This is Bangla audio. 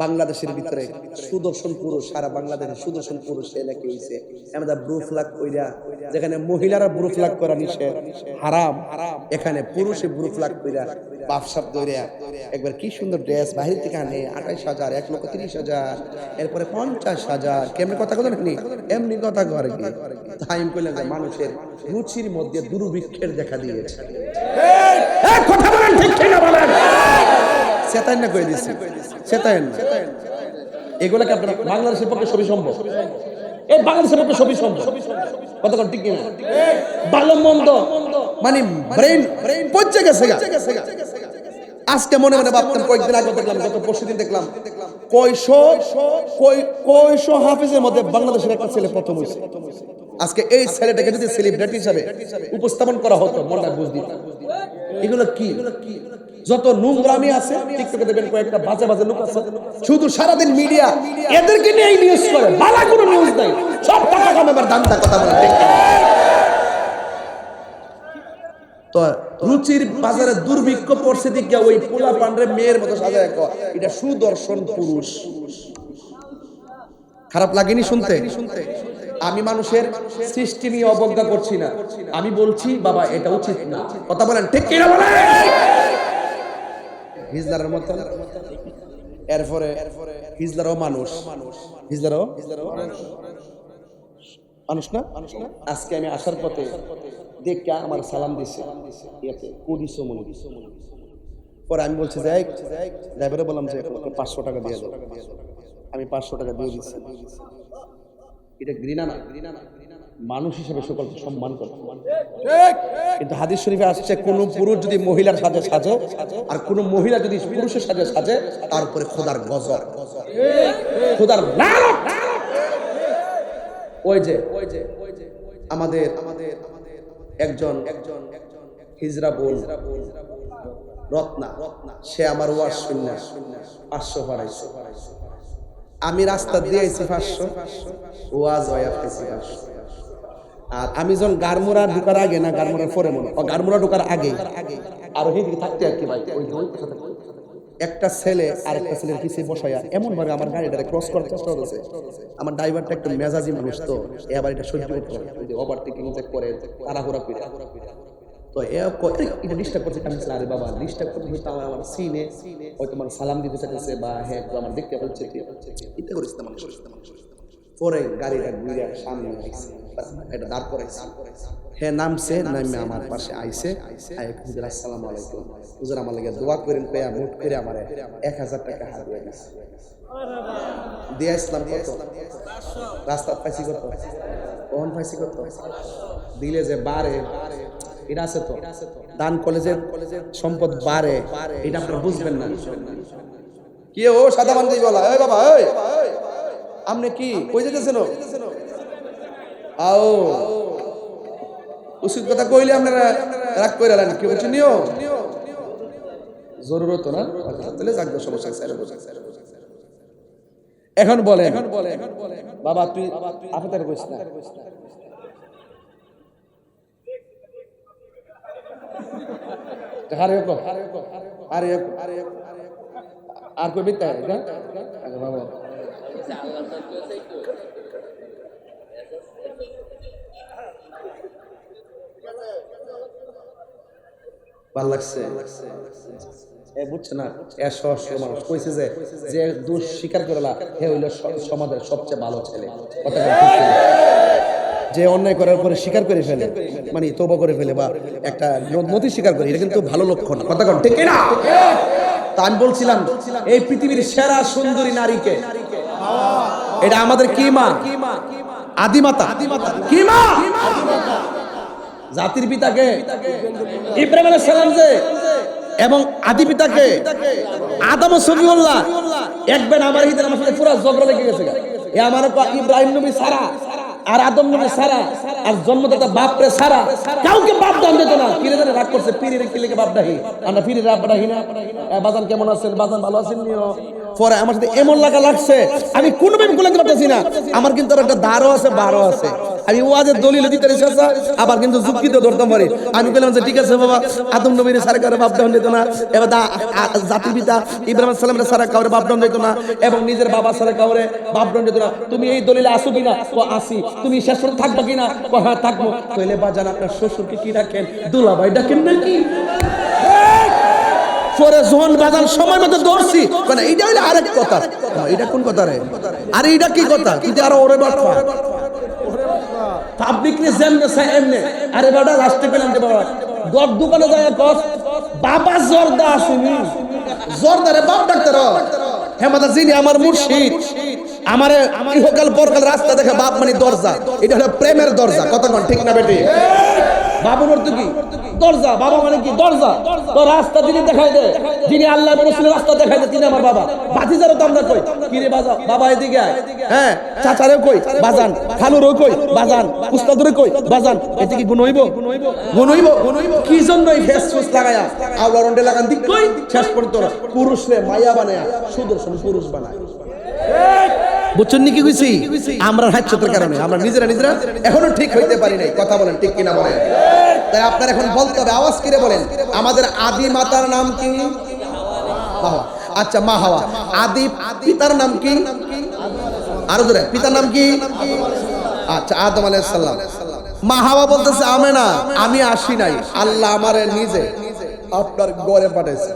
বাংলাদেশের ভিতরে সুদর্শন পুরুষ সারা বাংলাদেশের সুদর্শন পুরুষ এলাকা হয়েছে আমাদের ব্রুফ লাগ কইরা যেখানে মহিলারা ব্রুফ লাগ করা নিষেধ হারাম এখানে পুরুষে ব্রুফ লাগ কইরা বাপসাপ দৌড়িয়া একবার কি সুন্দর ড্রেস বাহির থেকে আনে আঠাইশ হাজার এক লক্ষ তিরিশ হাজার এরপরে পঞ্চাশ হাজার কেমনি কথা কথা নি এমনি কথা করে কি? তাই যে মানুষের রুচির মধ্যে দুর্ভিক্ষের দেখা দিয়েছে। কথা বলেন ঠিক কিনা বলেন? না সেতাইন না বাংলাদেশের পক্ষে সবই সম্ভব? এই বাংলাদেশের পক্ষে সবই সম্ভব। কতক্ষণ ঠিক ভালো, মন্দ মানে ব্রেন ব্রেন পচে গেছে আজকে মনে মনে ভাবতাম, কয়েকদিন আগে দেখলাম, গত পরশু দিন দেখলাম, কয়শো, কয়- কয়শো হাফিজের মধ্যে বাংলাদেশের একটা ছেলে প্রথম হয়েছে। আজকে এই ছেলেটাকে যদি সেলিব্রিটি হিসাবে উপস্থাপন করা হতো, মনটা বুঝ দিত। এগুলো কি? যত নোংরামি আছে টিকটকে দেখবেন কয়েকটা বাজে বাজে লোক আছে। শুধু সারাদিন মিডিয়া এদেরকে নিয়ে নিউজ করে, বালা কোনো নিউজ নাই। সব টাকা কামাবার দামটা কথা বলে তো রুচির বাজারে দুর্ভিক্ষ পড়ছে দিকে ওই পোলা পান্ডে মেয়ের মতো সাজায় ক এটা সুদর্শন পুরুষ। খারাপ লাগেনি শুনতে? আমি মানুষের সৃষ্টি নিয়ে অবজ্ঞা করছি না। আমি বলছি, বাবা, এটা উচিত না। কথা বলেন, ঠিক কিনা বলেন? হিজলারের মতো এরপরে হিজলারও মানুষ। হিজলারও? মানুষ না? আজকে আমি আসার পথে দেখে আমার সালাম দিছে। মনে পরে আমি বলছি, যাই ড্রাইভারে বললাম যে পাঁচশো টাকা দিয়ে দাও আমি পাঁচশো টাকা দিয়ে দিচ্ছি এটা ঘৃণা না? মানুষ হিসেবে সকলকে সম্মান করে। কিন্তু হাদিস শরীফে আসছে কোন পুরুষ যদি মহিলার সাজে সাজে আর কোন মহিলা যদি পুরুষের সাজে সাজে তার উপরে খোদার গজর খোদার। ওই যে ওই যে আমাদের আমাদের একজন একজন একজন হিজরা বোন রত্না রত্না সে আমার ওয়াজ শূন্য পাঁচশো বাড়াইছে। আমি রাস্তা দিয়ে আইছি পাঁচশো ওয়াজ ওয়া পাইছি পাঁচশো। আর আমি যখন গারমুরা ঢুকার আগে না গারমুরার পরে মনে ও গারমুরা ঢুকার আগে। আর ওই দিকে থাকতে আর কি ভাই ওই একটা ছেলে আর একটা ছেলের পিছিয়ে বসাইয়া এমন ভাবে আমার গাড়িটারে ক্রস করার চেষ্টা করেছে আমার ড্রাইভারটা একটু মেজাজি মানুষ তো এ আবার এটা সহ্য করতে পারে যদি ওভারটেকিং চেক করে তাড়াহুড়া করে। তো এ এটা ডিস্টার্ব করছে আমি আরে বাবা ডিস্টার্ব করতে হয়তো আমার আমার সিনে হয়তো আমার সালাম দিতে চাইছে বা হ্যাঁ আমার দেখতে হচ্ছে এটা করিস না মানুষ। পরে গাড়িটা ঘুরে সামনে আইছে। এটা দাঁড় করাইছে। হ্যাঁ নামছে, নামে আমার পাশে হুজুর, আসসালামু আলাইকুম। হুজুর, আমার লাগে দোয়া করেন পেয়া মুট করে আমারে এক হাজার টাকা হাত দিয়ে দিছে। দিয়ে কত? রাস্তা পাইছি কত? কখন পাইছি কত? দিলে যে বারে এটা আছে তো? দান কলেজের সম্পদ বাড়ে, এটা আপনারা বুঝবেন না। কি ও সাদা বান্ধি বলা? ওই বাবা ওই আপনি কি? কই যেতেছেন আও। উচিত কথা কইলে আপনারা রাগ করে আলেন কি বলছেন নিও? জরুরত না? তাহলে গো, সমস্যা স্যার। এখন বলে এখন বলে বাবা তুই আফাতের কইস না। আরে কো আরে আরে আর কই বিতা আচ্ছা বাবা। বুঝছে না? মানুষ। কইছে যে যে দোষ স্বীকার করলা হে হইল সমাজের সবচেয়ে ভালো ছেলে। যে অন্যায় করার পরে স্বীকার করে ফেলে মানে তবা করে ফেলে বা একটা ন- নথি স্বীকার করে, এটা কিন্তু ভালো লক্ষণ। কথা ঠিক না তা আমি বলছিলাম, এই পৃথিবীর সেরা সুন্দরী নারীকে এটা আমাদের কি মা? আদিমাতা। কি মা? জাতির পিতাকে। ইব্রাহিম আলাইহিস সালাম যে, এবং আদি পিতাকে। আদম সফিউল্লাহ একবার আমার হিতে আমার সাথে পুরো ঝগড়া লেগে গেছে এ আমার ইব্রাহিম নবী সারা, আর আদম নবী সারা, আর জন্মদাতা বাপ রে সারা। কাউকে বাপ দান দিত না। পীরে জানে, রাগ করছে, পীরের কি লেগে বাপ ডাহি আমরা পীরের বাপ ডাহি না। বাজান কেমন আছেন? বাজান ভালো আছেন নিও। পরে আমার সাথে এমন লাগা লাগছে। আমি কোনোভাবে কুলাতে পারতেছি না। আমার কিন্তু একটা দ্বারও আছে, বারও আছে। আমি ওয়াজের দলিল দিতে আবার কিন্তু যুক্তিতে ধরতে আমি বললাম যে, ঠিক আছে বাবা, আদম নবীর সারা কারও বাপ না। এবার জাতির পিতা ইব্রাহিম সালামের সারা কাউরে বাপ দিত না। এবং নিজের বাবা সারা কাউরে বাপ দিত না। তুমি এই দলিলে আসো কিনা? ও আসি। তুমি শেষ করে থাকবা কিনা? হ্যাঁ থাকব। কইলে, বাজান, আপনার শ্বশুরকে কি ডাকেন? দুলাভাই ডাকেন নাকি? পরে যখন বাজান সময় মতো মানে এইটা হইলে আরেক কথা। এটা কোন কথা রে? এটা কি কথা? আরও ওরে বাটফা পাবলিক নে যেমনে চাই এমনে? আরে লাস্টে পেলাম বাবা। দর দোকানে যায় কস, বাবা জর্দা আসেনি। বাপ ডাক্তার। হেমাদা জিনি আমার মুর্শিদ। আমারে পরকাল রাস্তা দেখে বাপ মানে দরজা। এটা হলো প্রেমের দরজা। কতক্ষণ ঠিক না বেটি? বাবুর অর্থ কি? দরজা। বাবা মানে কি? দরজা। রাস্তা দেখাই রাস্তা তিনি আমার বাবা। হ্যাঁ কই? বাজান। খালুরও কই? বাজান। কই? হইব? হইব? কি রন্ডে লাগান কই? শেষ মাইয়া বানায়া, সুদর্শন পুরুষ বানায়। নাকি কইছি? আমরা কারণে, আমরা নিজেরা নিজেরা এখনও ঠিক হইতে পারি নাই। কথা বলেন, ঠিক কিনা বলেন? তাই আপনার এখন বলতে হবে, আওয়াজ কিরে বলেন? আমাদের আদি মাতার নাম কি? আচ্ছা মা হাওয়া। আদি পিতার নাম কি? আরও ধরে পিতার নাম কি? আচ্ছা আদম আলাইহিস সালাম। মা হাওয়া বলতেছে আমি না আমি আসি নাই। আল্লাহ আমারে নিজে আপনার গড়ে পাঠাইছে।